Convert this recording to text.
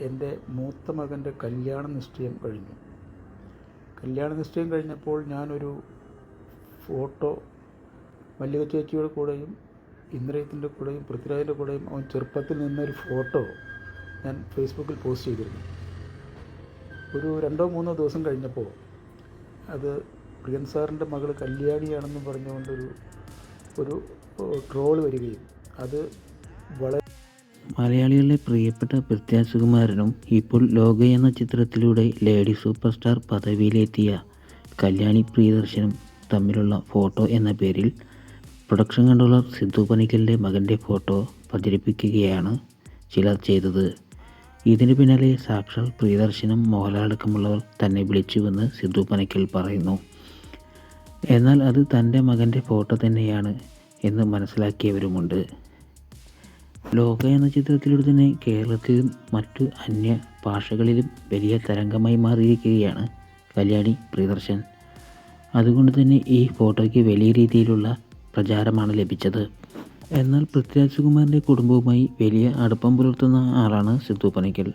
എന്റെ മൂത്ത മകന്റെ കല്യാണ നിശ്ചയം കഴിഞ്ഞു. കല്യാണ നിശ്ചയം കഴിഞ്ഞപ്പോൾ ഞാനൊരു ഫോട്ടോ മല്ലിക ചേച്ചിയുടെ കൂടെയും ഇന്ദ്രയത്തിന്റെ കൂടെയും പൃഥ്വിരാജിന്റെ കൂടെയും അവൻ ചെറുപ്പത്തിൽ നിന്നൊരു ഫോട്ടോ ഞാൻ ഫേസ്ബുക്കിൽ പോസ്റ്റ് ചെയ്തിരുന്നു. ഒരു രണ്ടോ മൂന്നോ ദിവസം കഴിഞ്ഞപ്പോൾ അത് പ്രിയൻ സാറിന്റെ മകൾ കല്യാണിയാണെന്ന് പറഞ്ഞുകൊണ്ടൊരു ഒരു ട്രോൾ വരികയും അത് വളരെ മലയാളികളുടെ പ്രിയപ്പെട്ട പൃഥ്വി സുകുമാരനും ഇപ്പോൾ ലോക എന്ന ചിത്രത്തിലൂടെ ലേഡി സൂപ്പർ സ്റ്റാർ പദവിയിലെത്തിയ കല്യാണി പ്രിയദർശനും തമ്മിലുള്ള ഫോട്ടോ എന്ന പേരിൽ പ്രൊഡക്ഷൻ കൺട്രോളർ സിദ്ധു പണിക്കലിന്റെ മകന്റെ ഫോട്ടോ പ്രചരിപ്പിക്കുകയാണ് ചിലർ ചെയ്തത്. ഇതിന് പിന്നാലെ സാക്ഷാൽ പ്രിയദർശനും മോഹൻലാൽ അടക്കമുള്ളവർ തന്നെ വിളിച്ചുവെന്ന് സിദ്ധു പണിക്കൽ പറയുന്നു. എന്നാൽ അത് തന്റെ മകന്റെ ഫോട്ടോ തന്നെയാണ് എന്ന് മനസ്സിലാക്കിയവരുമുണ്ട്. ലോക എന്ന ചിത്രത്തിലൂടെ തന്നെ കേരളത്തിലും മറ്റു അന്യ ഭാഷകളിലും വലിയ തരംഗമായി മാറിയിരിക്കുകയാണ് കല്യാണി പ്രിയദർശൻ. അതുകൊണ്ട് തന്നെ ഈ ഫോട്ടോയ്ക്ക് വലിയ രീതിയിലുള്ള പ്രചാരമാണ് ലഭിച്ചത്. എന്നാൽ പൃഥ്വിരാജ് കുമാറിന്റെ കുടുംബവുമായി വലിയ അടുപ്പം പുലർത്തുന്ന ആളാണ് സിദ്ധു പണിക്കൽ.